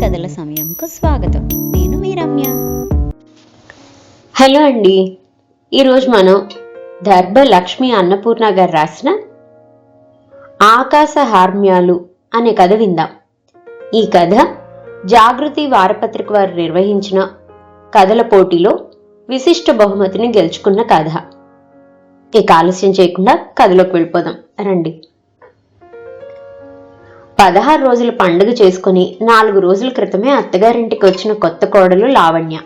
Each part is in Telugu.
కథల సమయంకు స్వాగతం. నేను మీ రమ్య. హలో అండి. ఈరోజు మనం దర్భ లక్ష్మి అన్నపూర్ణ గారు రాసిన ఆకాశ హార్మ్యాలు అనే కథ విందాం. ఈ కథ జాగృతి వారపత్రిక వారు నిర్వహించిన కథల పోటీలో విశిష్ట బహుమతిని గెలుచుకున్న కథ. ఇక ఆలస్యం చేయకుండా కథలోకి వెళ్ళిపోదాం. రండి. పదహారు రోజులు పండుగ చేసుకుని నాలుగు రోజుల క్రితమే అత్తగారింటికి వచ్చిన కొత్త కోడలు లావణ్య.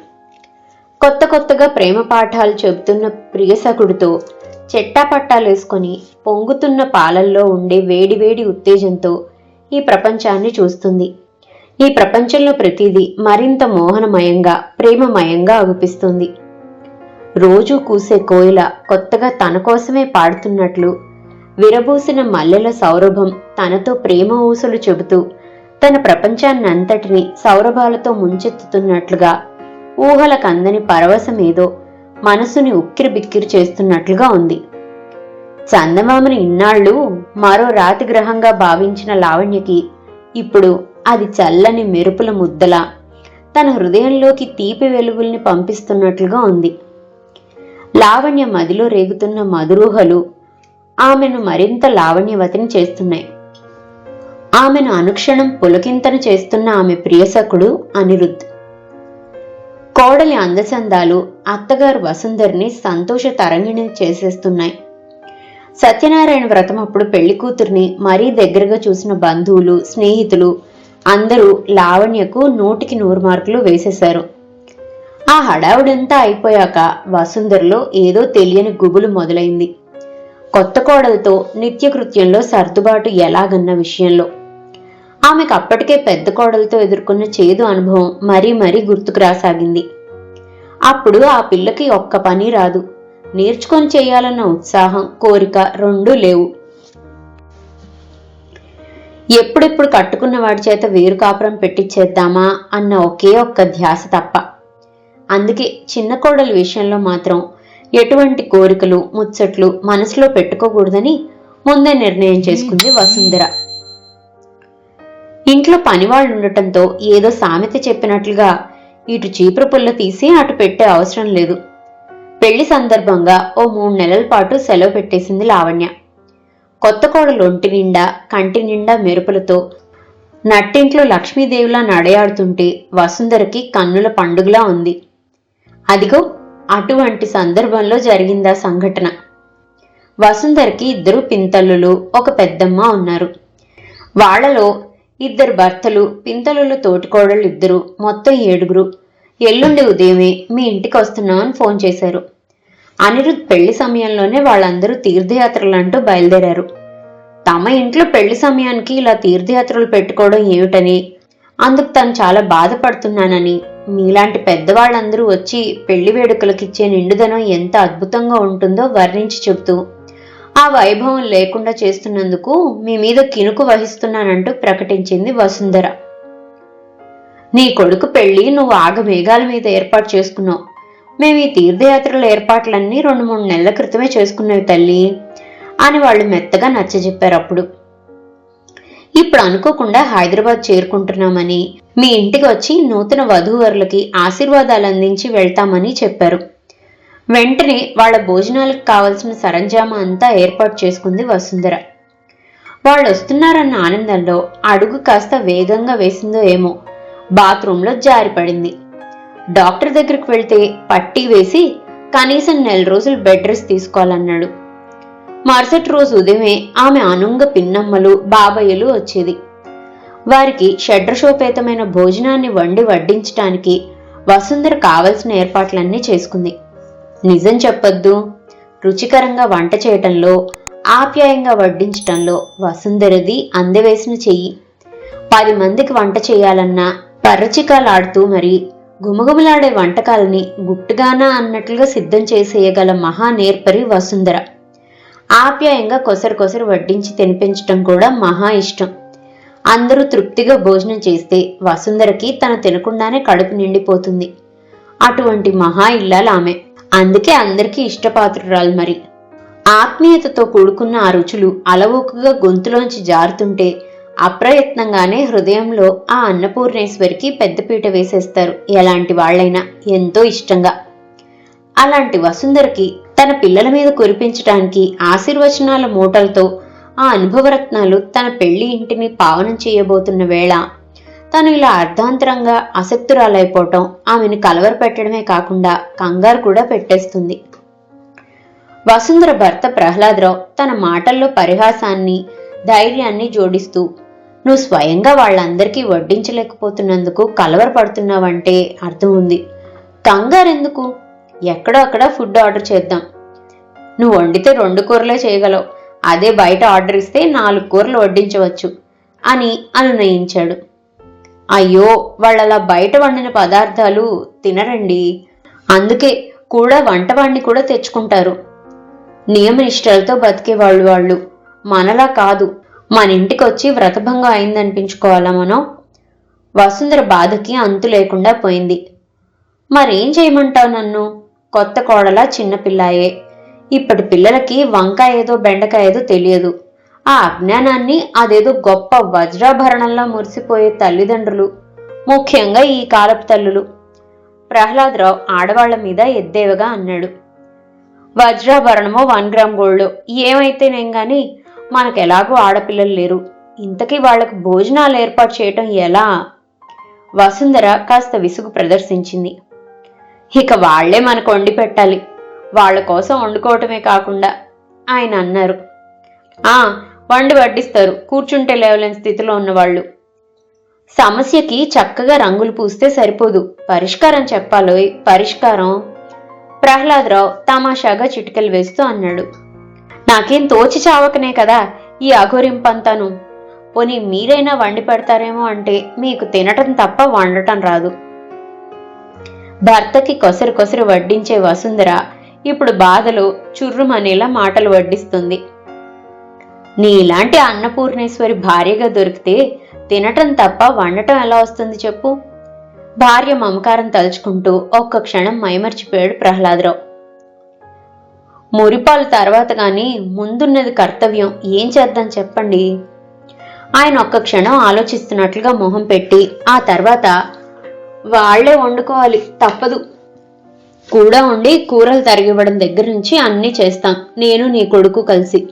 కొత్త కొత్తగా ప్రేమ పాఠాలు చెబుతున్న ప్రియసకుడితో చెట్టాపట్టాలు వేసుకొని పొంగుతున్న పాలల్లో ఉండే వేడివేడి ఉత్తేజంతో ఈ ప్రపంచాన్ని చూస్తుంది. ఈ ప్రపంచంలో ప్రతిదీ మరింత మోహనమయంగా ప్రేమమయంగా అగుపిస్తుంది. రోజూ కూసే కోయిల కొత్తగా తన కోసమే పాడుతున్నట్లు విరబూసిన మల్లెల సౌరభం తనతో ప్రేమ ఊసులు చెబుతూ తన ప్రపంచాన్నంతటిని సౌరభాలతో ముంచెత్తుతున్నట్లుగా ఊహలకందని పరవశమేదో మనసుని ఉక్కిరి బిక్కిరి చేస్తున్నట్లుగా ఉంది. చందమామని ఇన్నాళ్ళు మరో రాతి గ్రహంగా భావించిన లావణ్యకి ఇప్పుడు అది చల్లని మెరుపుల ముద్దలా తన హృదయంలోకి తీపి వెలుగుల్ని పంపిస్తున్నట్లుగా ఉంది. లావణ్య మదిలో రేగుతున్న మధురూహలు ఆమెను మరింత లావణ్యవతిని చేస్తున్నాయి. ఆమెను అనుక్షణం పులకింతన చేస్తున్న ఆమె ప్రియసకుడు అనిరుద్ధ్. కోడలి అందచందాలు అత్తగారు వసుంధరిని సంతోష తరంగిణి చేసేస్తున్నాయి. సత్యనారాయణ వ్రతం అప్పుడు పెళ్ళి కూతుర్ని మరీ దగ్గరగా చూసిన బంధువులు స్నేహితులు అందరూ లావణ్యకు నూటికి నూరు మార్కులు వేసేశారు. ఆ హడావుడంతా అయిపోయాక వసుంధరలో ఏదో తెలియని గుబులు మొదలైంది. కొత్త కోడలతో నిత్యకృత్యంలో సర్దుబాటు ఎలాగన్న విషయంలో. ఆమెకు అప్పటికే పెద్ద కోడలతో ఎదుర్కొన్న చేదు అనుభవం మరీ మరీ గుర్తుకు రాసాగింది. అప్పుడు ఆ పిల్లకి ఒక్క పని రాదు. నేర్చుకొని చేయాలన్న ఉత్సాహం కోరిక రెండూ లేవు. ఎప్పుడెప్పుడు కట్టుకున్న వాడి చేత వేరు కాపురం పెట్టించేద్దామా అన్న ఒకే ఒక్క ధ్యాస తప్ప. అందుకే చిన్న కోడలి విషయంలో మాత్రం ఎటువంటి కోరికలు ముచ్చట్లు మనసులో పెట్టుకోకూడదని ముందే నిర్ణయం చేసుకుంది వసుంధర. ఇంట్లో పనివాళ్ళు ఉండటంతో ఏదో సామెత చెప్పినట్లుగా ఇటు చీపురు పుల్ల తీసి అటు పెట్టే అవసరం లేదు. పెళ్ళి సందర్భంగా ఓ మూడు నెలల పాటు సెలవు పెట్టేసింది లావణ్య. కొత్త కోడలు ఒంటి నిండా కంటి నిండా మెరుపులతో నట్టింట్లో లక్ష్మీదేవిలా నడయాడుతుంటే వసుంధరకి కన్నుల పండుగలా ఉంది. అదిగో అటువంటి సందర్భంలో జరిగిందా సంఘటన? వసుంధర్కి ఇద్దరు పింతల్లులు ఒక పెద్దమ్మ ఉన్నారు. వాళ్ళలో ఇద్దరు భర్తలు పింతలుల తోటికోడళ్ళు ఇద్దరు మొత్తం ఏడుగురు. ఎల్లుండి ఉదయమే మీ ఇంటికి వస్తున్నామని ఫోన్ చేశారు. అనిరుద్ పెళ్ళి సమయంలోనే వాళ్ళందరూ తీర్థయాత్రలంటూ బయలుదేరారు. తమ ఇంట్లో పెళ్ళి సమయానికి ఇలా తీర్థయాత్రలు పెట్టుకోవడం ఏమిటని అందుకు తను చాలా బాధపడుతున్నానని మీలాంటి పెద్దవాళ్ళందరూ వచ్చి పెళ్ళి వేడుకలకిచ్చే నిండుదనం ఎంత అద్భుతంగా ఉంటుందో వర్ణించి చెబుతూ ఆ వైభవం లేకుండా చేస్తున్నందుకు మీ మీద కినుకు వహిస్తున్నానంటూ ప్రకటించింది వసుంధర. నీ కొడుకు పెళ్ళి నువ్వు ఆగమేఘాల మీద ఏర్పాటు చేసుకున్నావు. మేము ఈ తీర్థయాత్రల ఏర్పాట్లన్నీ రెండు మూడు నెలల క్రితమే చేసుకున్నవి తల్లి అని వాళ్ళు మెత్తగా నచ్చజెప్పారు అప్పుడు. ఇప్పుడు అనుకోకుండా హైదరాబాద్ చేరుకుంటున్నామని మీ ఇంటికి వచ్చి నూతన వధూవరులకి ఆశీర్వాదాలు అందించి వెళ్తామని చెప్పారు. వెంటనే వాళ్ళ భోజనాలకు కావలసిన సరంజామా అంతా ఏర్పాటు చేసుకుంది వసుంధర. వాళ్ళు వస్తున్నారన్న ఆనందంలో అడుగు కాస్త వేగంగా వేసిందో ఏమో బాత్రూంలో జారిపడింది డాక్టర్ దగ్గరికి వెళ్తే పట్టీ వేసి కనీసం నెల రోజులు బెడ్ రెస్ట్ తీసుకోవాలన్నాడు. మరుసటి రోజు ఉదయమే ఆమె అనుంగ పిన్నమ్మలు బాబయ్యలు వచ్చేది. వారికి షడ్రశోపేతమైన భోజనాన్ని వండి వడ్డించటానికి వసుంధర కావలసిన ఏర్పాట్లన్నీ చేసుకుంది. నిజం చెప్పొద్దు. రుచికరంగా వంట చేయటంలో ఆప్యాయంగా వడ్డించటంలో వసుంధరది అందవేసిన చెయ్యి. పది మందికి వంట చేయాలన్నా పర్రచికాలాడుతూ మరి గుమగుమలాడే వంటకాలని గుట్టుగానా అన్నట్లుగా సిద్ధం చేసేయగల మహా నేర్పరి వసుంధర. ఆప్యాయంగా కొసరు కొసరు వడ్డించి తినిపించటం కూడా మహా ఇష్టం. అందరూ తృప్తిగా భోజనం చేస్తే వసుంధరకి తను తినకుండానే కడుపు నిండిపోతుంది. అటువంటి మహా ఇల్లాలు ఆమె. అందుకే అందరికీ ఇష్టపాత్రురాలు మరి. ఆత్మీయతతో కూడుకున్న ఆ రుచులు అలవోకగా గొంతులోంచి జారుతుంటే అప్రయత్నంగానే హృదయంలో ఆ అన్నపూర్ణేశ్వరికి పెద్దపీట వేసేస్తారు. ఎలాంటి వాళ్ళైనా ఎంతో ఇష్టంగా. అలాంటి వసుంధరకి తన పిల్లల మీద కురిపించడానికి ఆశీర్వచనాల మూటలతో ఆ అనుభవరత్నాలు తన పెళ్ళి ఇంటిని పావనం చేయబోతున్న వేళ తను ఇలా అర్ధాంతరంగా అసక్తురాలైపోవటం ఆమెను కలవరపెట్టడమే కాకుండా కంగారు కూడా పెట్టేస్తుంది. వసుంధర భర్త ప్రహ్లాదరావు తన మాటల్లో పరిహాసాన్ని ధైర్యాన్ని జోడిస్తూ నువ్వు స్వయంగా వాళ్ళందరికీ వడ్డించలేకపోతున్నందుకు కలవరపడుతున్నావంటే అర్థం ఉంది. కంగారెందుకు? ఎక్కడో అక్కడ ఫుడ్ ఆర్డర్ చేద్దాం. నువ్వు వండితే రెండు కూరలే చేయగలవు. అదే బయట ఆర్డర్ ఇస్తే నాలుగు కూరలు వడ్డించవచ్చు అని అనునయించాడు. అయ్యో వాళ్ళలా బయట వండిన పదార్థాలు తినరండి. అందుకే కూడా వంటవాణ్ణి కూడా తెచ్చుకుంటారు. నియమనిష్టలతో బతికేవాళ్ళు వాళ్ళు. మనలా కాదు. మన ఇంటికి వచ్చి వ్రతభంగం అయిందనిపించుకోవాలా మనం? వసుంధర బాధకి అంతు లేకుండా పోయింది. మరేం చేయమంటావు నన్ను? కొత్త కోడలా చిన్నపిల్లాయే ఇప్పటి పిల్లలకి వంకాయ ఏదో బెండకాయ ఏదో తెలియదు. ఆ అజ్ఞానాన్ని అదేదో గొప్ప వజ్రాభరణంలా మురిసిపోయే తల్లిదండ్రులు ముఖ్యంగా ఈ కాలపు తల్లులు. ప్రహ్లాదరావు ఆడవాళ్ళ మీద ఎద్దేవగా అన్నాడు. వజ్రాభరణమో వన్ గ్రామ్ గోల్డ్ ఏమైతేనేం గాని మనకెలాగో ఆడపిల్లలు లేరు. ఇంతకీ వాళ్ళకు భోజనాలు ఏర్పాటు చేయటం ఎలా? వసుంధర కాస్త విసుగు ప్రదర్శించింది. ఇక వాళ్ళే మనకు వండి పెట్టాలి. వాళ్ళ కోసం వండుకోవటమే కాకుండా ఆయన అన్నారు. ఆ వండి వడ్డిస్తారు. కూర్చుంటే లేవలేని స్థితిలో ఉన్నవాళ్ళు. సమస్యకి చక్కగా రంగులు పూస్తే సరిపోదు. పరిష్కారం చెప్పాలో పరిష్కారం ప్రహ్లాదరావు తమాషాగా చిటికలు వేస్తూ అన్నాడు. నాకేం తోచి చావకనే కదా ఈ అఘోరింపంతాను. పోనీ మీరైనా వండి పెడతారేమో అంటే మీకు తినటం తప్ప వండటం రాదు. భర్తకి కొసరు కొసరు వడ్డించే వసుంధర ఇప్పుడు బాధలో చుర్రుమనేలా మాటలు వడ్డిస్తుంది. నీలాంటి అన్నపూర్ణేశ్వరి భార్యగా దొరికితే తినటం తప్ప వండటం ఎలా వస్తుంది చెప్పు? భార్య మమకారం తలుచుకుంటూ ఒక్క క్షణం మైమర్చిపోయాడు ప్రహ్లాదరావు. మురిపాలు తర్వాత కానీ ముందున్నది కర్తవ్యం. ఏం చేద్దాం చెప్పండి? ఆయన ఒక్క క్షణం ఆలోచిస్తున్నట్లుగా మొహం పెట్టి ఆ తర్వాత వాళ్ళే వండుకోవాలి. తప్పదు. కూడా ఉండి కూరలు తరిగివ్వడం దగ్గర నుంచి అన్నీ చేస్తాం. నేను నీ కొడుకు కలిసి.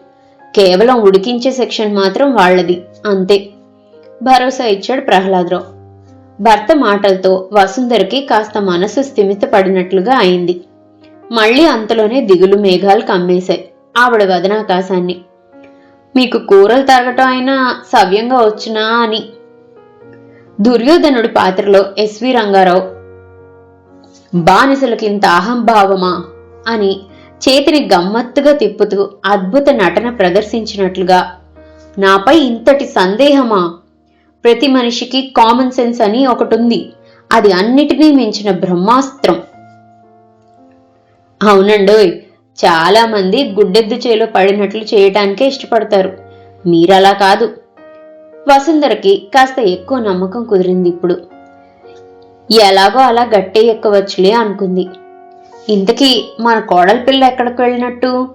కేవలం ఉడికించే సెక్షన్ మాత్రం వాళ్ళది అంతే. భరోసా ఇచ్చాడు ప్రహ్లాదరావు. భర్త మాటలతో వసుంధరకి కాస్త మనసు స్థిమితపడినట్లుగా అయింది. మళ్ళీ అంతలోనే దిగులు మేఘాలు కమ్మేశాయి. ఆవిడ వదనాకాశాన్ని. మీకు కూరలు తరగటం అయినా సవ్యంగా వచ్చినా అని. దుర్యోధనుడి పాత్రలో ఎస్వి రంగారావు. బానిసలకింత అహంభావమా? అని చేతిని గమ్మత్తుగా తిప్పుతూ అద్భుత నటన ప్రదర్శించినట్లుగా నాపై ఇంతటి సందేహమా? ప్రతి మనిషికి కామన్ సెన్స్ అని ఒకటుంది. అది అన్నిటినీ మించిన బ్రహ్మాస్త్రం. అవునండోయ్ చాలా మంది గుడ్డెద్దు చేలో పడినట్లు చేయటానికే ఇష్టపడతారు. మీరలా కాదు. వసుంధరకి కాస్త ఎక్కువ నమ్మకం కుదిరింది ఇప్పుడు. ఎలాగో అలా గట్టే ఎక్కవచ్చులే అనుకుంది. ఇంతకీ మన కోడల పిల్ల ఎక్కడికి వెళ్ళినట్టు?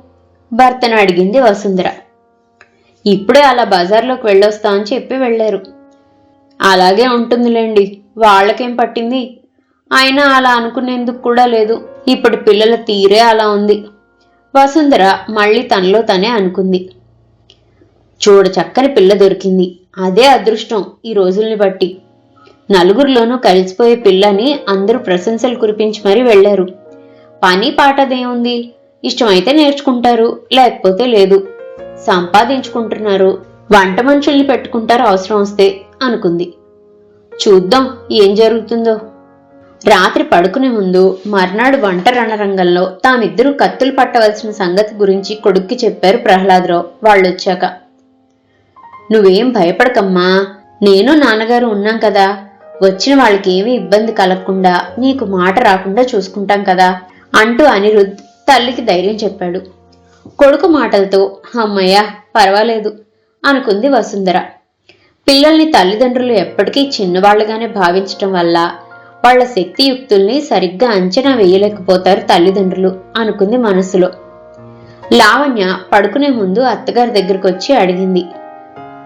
భర్తను అడిగింది వసుంధర. ఇప్పుడే అలా బజార్లోకి వెళ్ళొస్తా అని చెప్పి వెళ్ళారు. అలాగే ఉంటుందిలేండి వాళ్ళకేం పట్టింది? అయినా అలా అనుకునేందుకు కూడా లేదు. ఇప్పటి పిల్లల తీరే అలా ఉంది. వసుంధర మళ్ళీ తనలో తనే అనుకుంది. చూడ చక్కని పిల్ల దొరికింది. అదే అదృష్టం ఈ రోజుల్ని బట్టి. నలుగురిలోనూ కలిసిపోయే పిల్లని అందరూ ప్రశంసలు కురిపించి మరీ వెళ్ళారు పని పాటదేముంది ఇష్టమైతే నేర్చుకుంటారు లేకపోతే లేదు. సంపాదించుకుంటున్నారు వంట మనుషుల్ని పెట్టుకుంటారు అవసరం వస్తే అనుకుంది. చూద్దాం ఏం జరుగుతుందో. రాత్రి పడుకునే ముందు మర్నాడు వంట రణరంగంలో తామిద్దరూ కత్తులు పట్టవలసిన సంగతి గురించి కొడుక్కి చెప్పారు ప్రహ్లాదరావు. వాళ్ళొచ్చాక నువ్వేం భయపడకమ్మా. నేను నాన్నగారు ఉన్నాం కదా. వచ్చిన వాళ్ళకి ఏమీ ఇబ్బంది కలగకుండా నీకు మాట రాకుండా చూసుకుంటాం కదా అంటూ అనిరుద్ తల్లికి ధైర్యం చెప్పాడు. కొడుకు మాటలతో అమ్మయ్య పర్వాలేదు అనుకుంది వసుంధర. పిల్లల్ని తల్లిదండ్రులు ఎప్పటికీ చిన్నవాళ్ళుగానే భావించటం వల్ల వాళ్ళ శక్తియుక్తుల్ని సరిగ్గా అంచనా వేయలేకపోతారు తల్లిదండ్రులు అనుకుంది మనసులో. లావణ్య పడుకునే ముందు అత్తగారి దగ్గరకు వచ్చి అడిగింది.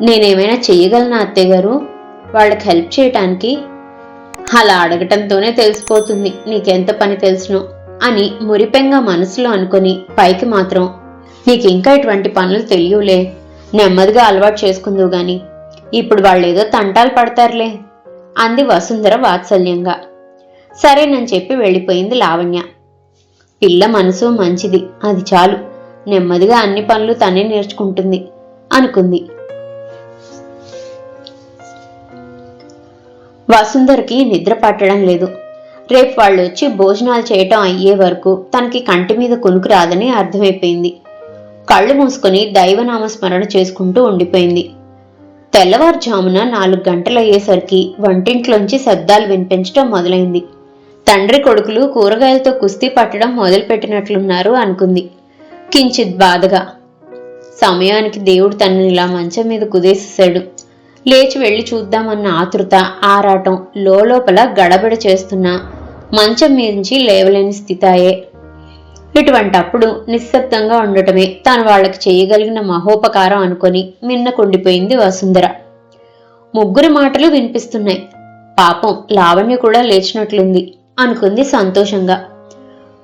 నేనేమైనా చెయ్యగలనా అత్తయ్యగారు వాళ్ళకి హెల్ప్ చేయటానికి? అలా అడగటంతోనే తెలిసిపోతుంది. నీకెంత పని తెలుసును అని మురిపెంగా మనసులో అనుకొని పైకి మాత్రం నీకు ఇంకా ఇటువంటి పనులు తెలియవులే. నెమ్మదిగా అలవాటు చేసుకుందువు గాని. ఇప్పుడు వాళ్ళేదో తంటాలు పడతారులే. అంది వసుంధర వాత్సల్యంగా. సరేనని చెప్పి వెళ్ళిపోయింది లావణ్య. పిల్ల మనసు మంచిది. అది చాలు. నెమ్మదిగా అన్ని పనులు తనే నేర్చుకుంటుంది అనుకుంది. వసుంధరకి నిద్ర పట్టడం లేదు. రేపు వాళ్ళు వచ్చి భోజనాలు చేయటం అయ్యే వరకు తనకి కంటి మీద కొనుకు రాదని అర్థమైపోయింది. కళ్ళు మూసుకొని దైవనామస్మరణ చేసుకుంటూ ఉండిపోయింది. తెల్లవారుజామున నాలుగు గంటలయ్యేసరికి వంటింట్లోంచి శబ్దాలు వినిపించడం మొదలైంది. తండ్రి కొడుకులు కూరగాయలతో కుస్తీ పట్టడం మొదలుపెట్టినట్లున్నారు అనుకుంది. కించిత్ బాధగా. సమయానికి దేవుడు తనని ఇలా మంచం మీద కుదేసేశాడు. లేచి వెళ్ళి చూద్దామన్న ఆతృత ఆరాటం లోపల గడబడ చేస్తున్న మంచం మీదించి లేవలేని స్థితాయే. ఇటువంటప్పుడు నిశ్శబ్దంగా ఉండటమే తాను వాళ్ళకి చేయగలిగిన మహోపకారం అనుకొని మిన్నకుండిపోయింది వసుంధర. ముగ్గురి మాటలు వినిపిస్తున్నాయి. పాపం లావణ్య కూడా లేచినట్లుంది అనుకుంది సంతోషంగా.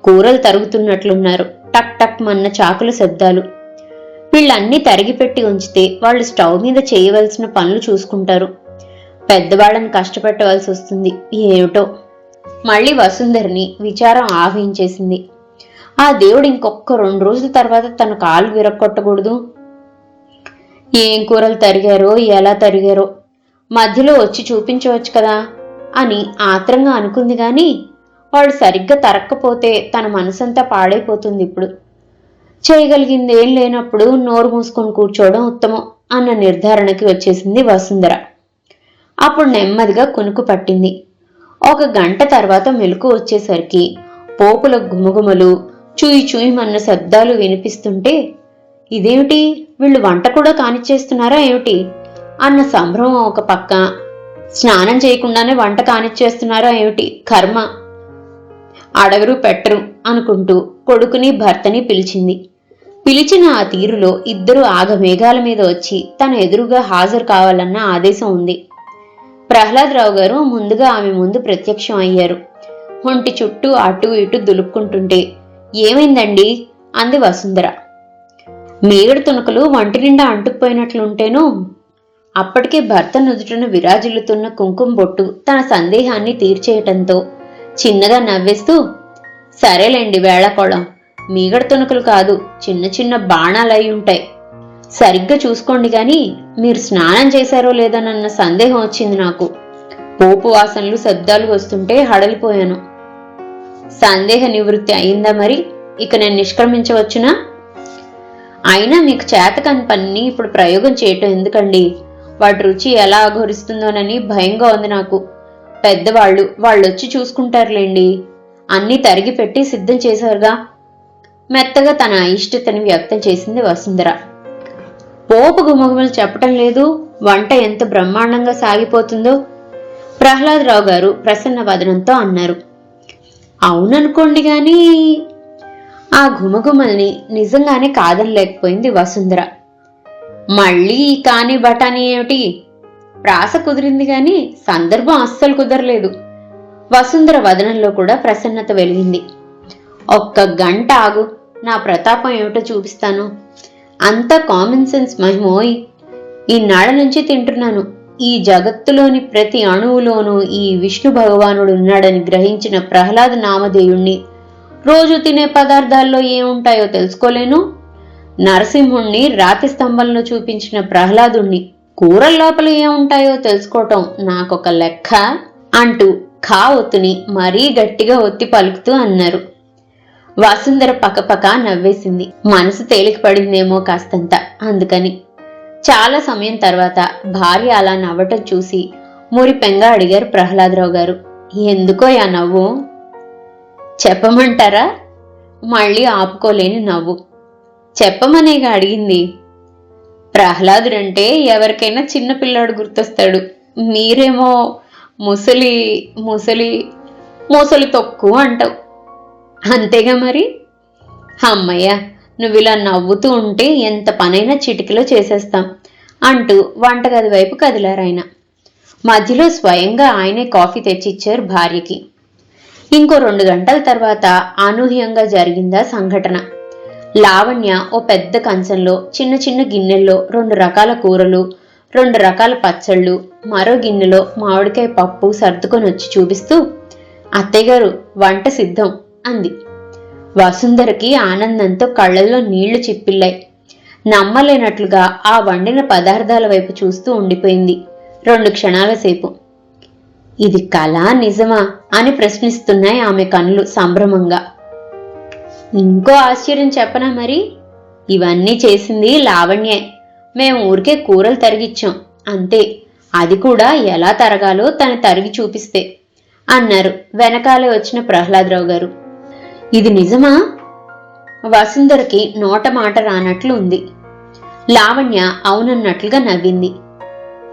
కూరలు తరుగుతున్నట్లున్నారు. టక్ టక్ మన్న చాకుల శబ్దాలు. వీళ్ళన్నీ తరిగిపెట్టి ఉంచితే వాళ్ళు స్టవ్ మీద చేయవలసిన పనులు చూసుకుంటారు. పెద్దవాళ్ళని కష్టపెట్టవలసి వస్తుంది. ఏమిటో? మళ్ళీ వసుంధరిని విచారం ఆవహించేసింది. ఆ దేవుడు ఇంకొక రెండు రోజుల తర్వాత తన కాలు విరక్కొట్టకూడదు. ఏం కూరలు తరిగారో ఎలా తరిగారో? మధ్యలో వచ్చి చూపించవచ్చు కదా? అని ఆత్రంగా అనుకుంది గాని వాడు సరిగ్గా తరక్కపోతే తన మనసంతా పాడైపోతుంది ఇప్పుడు. చేయగలిగింది ఏం లేనప్పుడు నోరు మూసుకొని కూర్చోవడం ఉత్తమం అన్న నిర్ధారణకి వచ్చేసింది వసుంధర. అప్పుడు నెమ్మదిగా కొనుకు పట్టింది. ఒక గంట తర్వాత మెలకు వచ్చేసరికి పోపుల గుమగుమలు చూయి చూయిమన్న శబ్దాలు వినిపిస్తుంటే ఇదేమిటి? వీళ్ళు వంట కూడా కానిచ్చేస్తున్నారా ఏమిటి? అన్న సంభ్రమం ఒక పక్క. స్నానం చేయకుండానే వంట కానిచ్చేస్తున్నారా ఏమిటి? కర్మ. అడగరు పెట్టరు అనుకుంటూ కొడుకుని భర్తని పిలిచింది. పిలిచిన ఆ తీరులో ఇద్దరు ఆగమేఘాల మీద వచ్చి తన ఎదురుగా హాజరు కావాలన్న ఆదేశం ఉంది. ప్రహ్లాదరావు గారు ముందుగా ఆమె ముందు ప్రత్యక్షం అయ్యారు. ఒంటి చుట్టూ అటు ఇటు దులుపుకుంటుంటే ఏమైందండి? అంది వసుంధర. మేగడ తునకలు వంటి నిండా అంటుకుపోయినట్లుంటేను? అప్పటికే భర్త నుదుటను విరాజిల్లుతున్న కుంకుమ బొట్టు తన సందేహాన్ని తీర్చేయటంతో చిన్నగా నవ్వేస్తూ సరేలేండి వేళకోళం. మీగడ తుణుకలు కాదు చిన్న చిన్న బాణాలై ఉంటాయి. సరిగ్గా చూసుకోండి కానీ మీరు స్నానం చేశారో లేదోనన్న సందేహం వచ్చింది నాకు. పోపు వాసనలు శబ్దాలు వస్తుంటే హడలిపోయాను. సందేహ నివృత్తి అయిందా మరి? ఇక నేను నిష్క్రమించవచ్చునా? అయినా మీకు చేతకాని పని ఇప్పుడు ప్రయోగం చేయటం ఎందుకండి? వాటి రుచి ఎలా అఘోరిస్తుందోనని భయంగా ఉంది నాకు. పెద్దవాళ్ళు వాళ్ళొచ్చి చూసుకుంటారులేండి. అన్నీ తరిగి పెట్టి సిద్ధం చేశారుగా. మెత్తగా తన అయిష్టతని వ్యక్తం చేసింది వసుంధర. పోపు గుమగుమలు చెప్పటం లేదు. వంట ఎంత బ్రహ్మాండంగా సాగిపోతుందో ప్రహ్లాదరావు గారు ప్రసన్న వదనంతో అన్నారు. అవుననుకోండి గాని ఆ గుమగుమల్ని నిజంగానే కాదనలేకపోయింది వసుంధర. మళ్ళీ కాని బఠానీ ఏమిటి? ప్రాస కుదిరింది గాని సందర్భం అస్సలు కుదరలేదు. వసుంధర వదనంలో కూడా ప్రసన్నత వెలిగింది. ఒక్క గంట ఆగు నా ప్రతాపం ఏమిటో చూపిస్తాను. అంత కామన్ సెన్స్ మహిమోయ్. ఈనాడ నుంచి తింటున్నాను. ఈ జగత్తులోని ప్రతి అణువులోనూ ఈ విష్ణు భగవానుడు ఉన్నాడని గ్రహించిన ప్రహ్లాద నామధేయుణ్ణి రోజు తినే పదార్థాల్లో ఏముంటాయో తెలుసుకోలేను. నరసింహుణ్ణి రాతి స్తంభంలో చూపించిన ప్రహ్లాదుణ్ణి కూరల లోపల ఏముంటాయో తెలుసుకోవటం నాకొక లెక్క అంటూ ఖా ఒత్తుని మరీ గట్టిగా ఒత్తి పలుకుతూ అన్నారు. వసుంధర పకపక నవ్వేసింది. మనసు తేలిక పడిందేమో కాస్తంత అందుకని. చాలా సమయం తర్వాత భార్య అలా నవ్వటం చూసి మురిపెంగా అడిగారు ప్రహ్లాదరావు గారు. ఎందుకో ఆ నవ్వు? చెప్పమంటారా? మళ్ళీ ఆపుకోలేని నవ్వు. చెప్పమనేగా అడిగింది. ప్రహ్లాదుడంటే ఎవరికైనా చిన్న పిల్లాడు గుర్తొస్తాడు. మీరేమో ముసలి ముసలి ముసలి తొక్కు అంటావు. అంతేగా మరి? అమ్మయ్య నువ్వు ఇలా నవ్వుతూ ఉంటే ఎంత పనైనా చిటికలో చేసేస్తాం అంటూ వంటగది వైపు కదిలారాయన మధ్యలో స్వయంగా ఆయనే కాఫీ తెచ్చిచ్చారు భార్యకి. ఇంకో రెండు గంటల తర్వాత అనూహ్యంగా జరిగిందా సంఘటన. లావణ్య ఓ పెద్ద కంచంలో చిన్న చిన్న గిన్నెల్లో రెండు రకాల కూరలు రెండు రకాల పచ్చళ్ళు మరో గిన్నెలో మామిడికాయ పప్పు సర్దుకొని వచ్చి చూపిస్తూ అత్తయ్యగారు వంట సిద్ధం అంది. వసుంధరకి ఆనందంతో కళ్ళల్లో నీళ్ళు చిప్పిల్లాయి. నమ్మలేనట్లుగా ఆ వండిన పదార్థాల వైపు చూస్తూ ఉండిపోయింది రెండు క్షణాల సేపు. ఇది కళ నిజమా? అని ప్రశ్నిస్తున్నాయి ఆమె కన్నులు సంభ్రమంగా. ఇంకో ఆశ్చర్యం చెప్పనా మరి? ఇవన్నీ చేసింది లావణ్యే. మేము ఊరికే కూరలు తరిగిచ్చాం. అంతే. అది కూడా ఎలా తరగాలో తను తరిగి చూపిస్తే. అన్నారు వెనకాలే వచ్చిన ప్రహ్లాదరావు గారు. ఇది నిజమా? వసుంధరకి నోట మాట రానట్లు ఉంది. లావణ్య అవునన్నట్లుగా నవ్వింది.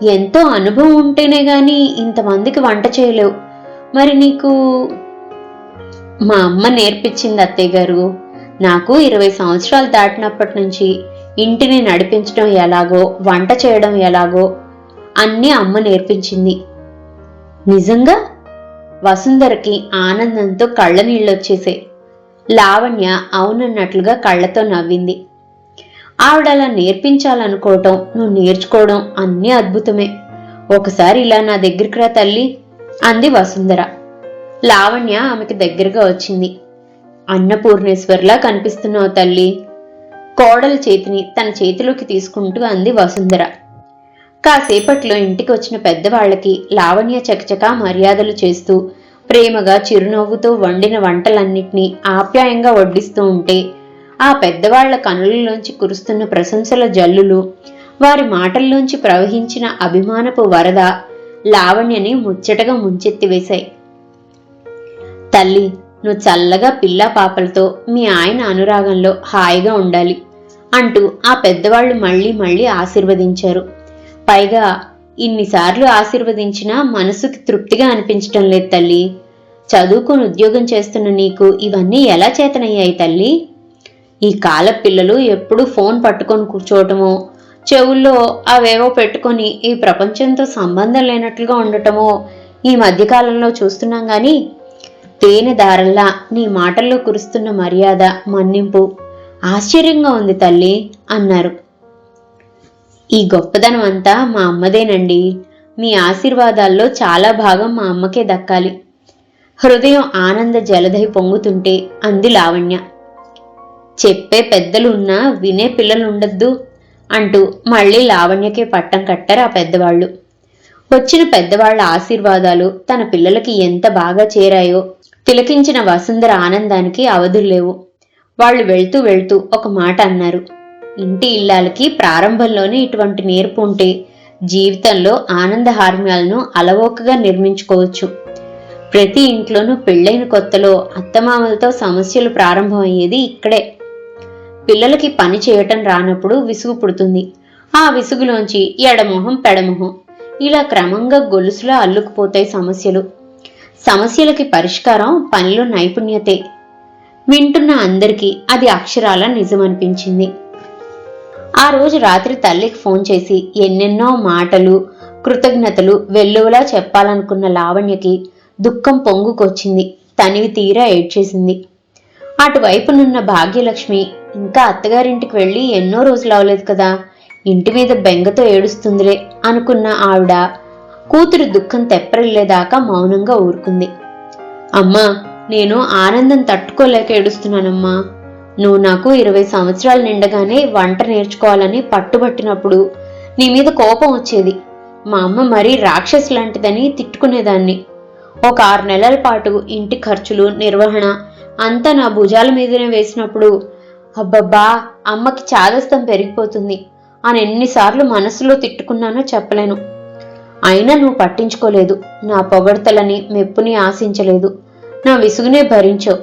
ఎంతో అనుభవం ఉంటేనే గాని ఇంతమందికి వంట చేయలేవు. మరి నీకు మా అమ్మ నేర్పించింది అత్తయ్య గారు. నాకు ఇరవై సంవత్సరాలు దాటినప్పటి నుంచి ఇంటిని నడిపించడం ఎలాగో వంట చేయడం ఎలాగో అన్నీ అమ్మ నేర్పించింది. నిజంగా? వసుంధరకి ఆనందంతో కళ్ళ నీళ్ళొచ్చేసాయి లావణ్య అవునన్నట్లుగా కళ్ళతో నవ్వింది. ఆవిడ అలా నేర్పించాలనుకోవటం నువ్వు నేర్చుకోవడం అన్నీ అద్భుతమే. ఒకసారి ఇలా నా దగ్గరికి రా తల్లి అంది వసుంధర. లావణ్య ఆమెకి దగ్గరగా వచ్చింది. అన్నపూర్ణేశ్వర్లా కనిపిస్తున్నావు తల్లి కోడల చేతిని తన చేతిలోకి తీసుకుంటూ అంది వసుంధర. కాసేపట్లో ఇంటికి వచ్చిన పెద్దవాళ్ళకి లావణ్య చకచకా మర్యాదలు చేస్తూ ప్రేమగా చిరునవ్వుతో వండిన వంటలన్నిటినీ ఆప్యాయంగా వడ్డిస్తూ ఉంటే ఆ పెద్దవాళ్ళ కనులలోంచి కురుస్తున్న ప్రశంసల జల్లులు వారి మాటల్లోంచి ప్రవహించిన అభిమానపు వరద లావణ్యని ముచ్చటగా ముంచెత్తివేశాయి. తల్లి నువ్వు చల్లగా పిల్ల పాపలతో మీ ఆయన అనురాగంలో హాయిగా ఉండాలి అంటూ ఆ పెద్దవాళ్ళు మళ్ళీ మళ్ళీ ఆశీర్వదించారు. పైగా ఇన్నిసార్లు ఆశీర్వదించినా మనసుకి తృప్తిగా అనిపించటం లేదు తల్లి. చదువుకొని ఉద్యోగం చేస్తున్న నీకు ఇవన్నీ ఎలా చేతనయ్యాయి తల్లి? ఈ కాల పిల్లలు ఎప్పుడూ ఫోన్ పట్టుకొని కూర్చోవటమో చెవుల్లో అవేవో పెట్టుకొని ఈ ప్రపంచంతో సంబంధం లేనట్లుగా ఉండటమో ఈ మధ్యకాలంలో చూస్తున్నాం కానీ తేనె దారల్లా నీ మాటల్లో కురుస్తున్న మర్యాద మన్నింపు. ఆశ్చర్యంగా ఉంది తల్లి అన్నారు. ఈ గొప్పదనం అంతా మా అమ్మదేనండి. మీ ఆశీర్వాదాల్లో చాలా భాగం మా అమ్మకే దక్కాలి. హృదయం ఆనంద జలధై పొంగుతుంటే అంది లావణ్య. చెప్పే పెద్దలు ఉన్నా వినే పిల్లలుండద్దు అంటూ మళ్ళీ లావణ్యకే పట్టం కట్టారు ఆ పెద్దవాళ్ళు. వచ్చిన పెద్దవాళ్ళ ఆశీర్వాదాలు తన పిల్లలకి ఎంత బాగా చేరాయో తిలకించిన వసుంధర ఆనందానికి అవధులు లేవు. వాళ్ళు వెళ్తూ వెళ్తూ ఒక మాట అన్నారు. ఇంటి ఇల్లాలకి ప్రారంభంలోనే ఇటువంటి నేర్పు ఉంటే జీవితంలో ఆనంద హార్మ్యాలను అలవోకగా నిర్మించుకోవచ్చు. ప్రతి ఇంట్లోనూ పెళ్ళైన కొత్తలో అత్తమామలతో సమస్యలు ప్రారంభమయ్యేది ఇక్కడే. పిల్లలకి పని చేయటం రానప్పుడు విసుగు పుడుతుంది. ఆ విసుగులోంచి ఎడమొహం పెడమొహం. ఇలా క్రమంగా గొలుసులో అల్లుకుపోతాయి సమస్యలు. సమస్యలకి పరిష్కారం పనిలో నైపుణ్యతే. వింటున్న అందరికీ అది అక్షరాల నిజమనిపించింది. ఆ రోజు రాత్రి తల్లికి ఫోన్ చేసి ఎన్నెన్నో మాటలు కృతజ్ఞతలు వెల్లువలా చెప్పాలనుకున్న లావణ్యకి దుఃఖం పొంగుకొచ్చింది. తనివి తీరా ఏడ్చేసింది. అటువైపునున్న భాగ్యలక్ష్మి ఇంకా అత్తగారింటికి వెళ్ళి ఎన్నో రోజులు అవలేదు కదా ఇంటి మీద బెంగతో ఏడుస్తుందిలే అనుకున్న ఆవిడ కూతురు దుఃఖం తెప్పరిల్లేదాకా మౌనంగా ఊరుకుంది. అమ్మా నేను ఆనందం తట్టుకోలేక ఏడుస్తున్నానమ్మా. నువ్వు నాకు ఇరవై సంవత్సరాలు నిండగానే వంట నేర్చుకోవాలని పట్టుబట్టినప్పుడు నీ మీద కోపం వచ్చేది. మా అమ్మ మరీ రాక్షసు లాంటిదని తిట్టుకునేదాన్ని. ఒక ఆరు నెలల పాటు ఇంటి ఖర్చులు నిర్వహణ అంతా నా భుజాల మీదనే వేసినప్పుడు అబ్బబ్బా అమ్మకి చాదస్తం పెరిగిపోతుంది. అని ఎన్నిసార్లు మనసులో తిట్టుకున్నానో చెప్పలేను. అయినా నువ్వు పట్టించుకోలేదు. నా పొగడ్తలని మెప్పుని ఆశించలేదు. నా విసుగునే భరించావు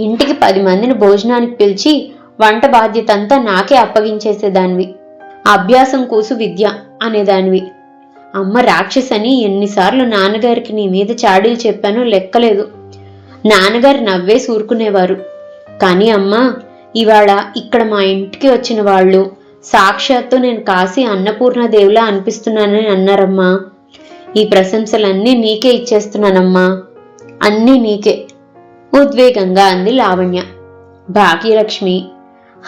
ఇంటికి పది మందిని భోజనానికి పిలిచి వంట బాధ్యత అంతా నాకే అప్పగించేసేదానివి. అభ్యాసం కూసు విద్య అనేదానివి. అమ్మ రాక్షసని ఎన్నిసార్లు నాన్నగారికి నీ మీద చాడీలు చెప్పానో లెక్కలేదు. నాన్నగారు నవ్వే ఊరుకునేవారు కానీ అమ్మ ఇవాళ ఇక్కడ మా ఇంటికి వచ్చిన వాళ్ళు సాక్షాత్తు నేను కాశీ అన్నపూర్ణ దేవులా అనిపిస్తున్నానని అన్నారమ్మా. ఈ ప్రశంసలన్నీ నీకే ఇచ్చేస్తున్నానమ్మా. అన్నీ నీకే. ఉద్వేగంగా అంది లావణ్య. భాగ్యలక్ష్మి.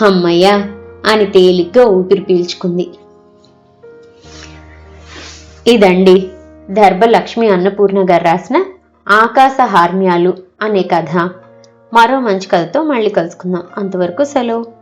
అమ్మయ్య అని తేలిగ్గా ఊపిరి పీల్చుకుంది. ఇదండి దర్భలక్ష్మి అన్నపూర్ణ గారు రాసిన ఆకాశ హార్మ్యాలు అనే కథ. మరో మంచి కథతో మళ్ళీ కలుసుకుందాం. అంతవరకు సెలవు.